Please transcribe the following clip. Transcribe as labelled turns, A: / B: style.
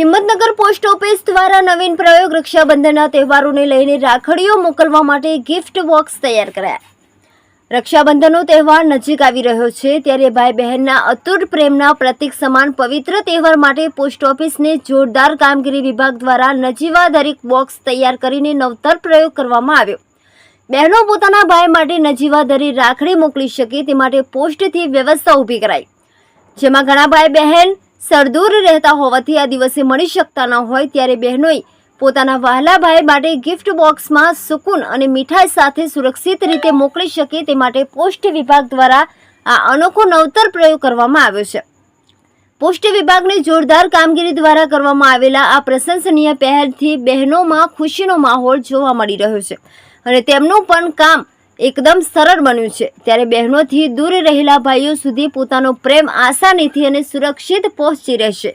A: Himmatnagar post office દ્વારા નવીન પ્રયોગ રક્ષાબંધનના તહેવારોને લઈને રાખડીઓ મોકલવા માટે ગિફ્ટ બોક્સ તૈયાર કરાયા. રક્ષાબંધનનો તહેવાર નજીક આવી રહ્યો છે, ત્યારે ભાઈ બહેનના અતૂટ પ્રેમના પ્રતીક સમાન પવિત્ર તહેવાર માટે પોસ્ટ ઓફિસને જોરદાર કામગીરી વિભાગ દ્વારા નજીવા દરેક બોક્સ તૈયાર કરીને નવતર પ્રયોગ કરવામાં આવ્યો. બહેનો પોતાના ભાઈ માટે નજીવા દરી રાખડી મોકલી શકે તે માટે પોસ્ટથી વ્યવસ્થા ઊભી કરાઈ. જેમાં ઘણા ભાઈ બહેન સરદૂર રહેતા હોવાથી આ દિવસે મળી શકતા ન હોય ત્યારે બહેનોએ પોતાના વહાલા ભાઈ માટે ગિફ્ટ બોક્સમાં સુકૂન અને મીઠાઈ સાથે સુરક્ષિત રીતે મોકલી શકે તે માટે પોસ્ટ વિભાગ દ્વારા આ અનોખો નવતર પ્રયોગ કરવામાં આવ્યો છે. પોસ્ટ વિભાગની જોરદાર કામગીરી દ્વારા કરવામાં આવેલા આ પ્રશંસનીય પહેલથી બહેનોમાં ખુશીનો માહોલ જોવા મળી રહ્યો છે. અને તેમનું પણ કામ એકદમ સરળ બન્યું છે. ત્યારે બહેનોથી દૂર રહેલા ભાઈઓ સુધી પોતાનો પ્રેમ આસાનીથી અને સુરક્ષિત પહોંચી રહેશે.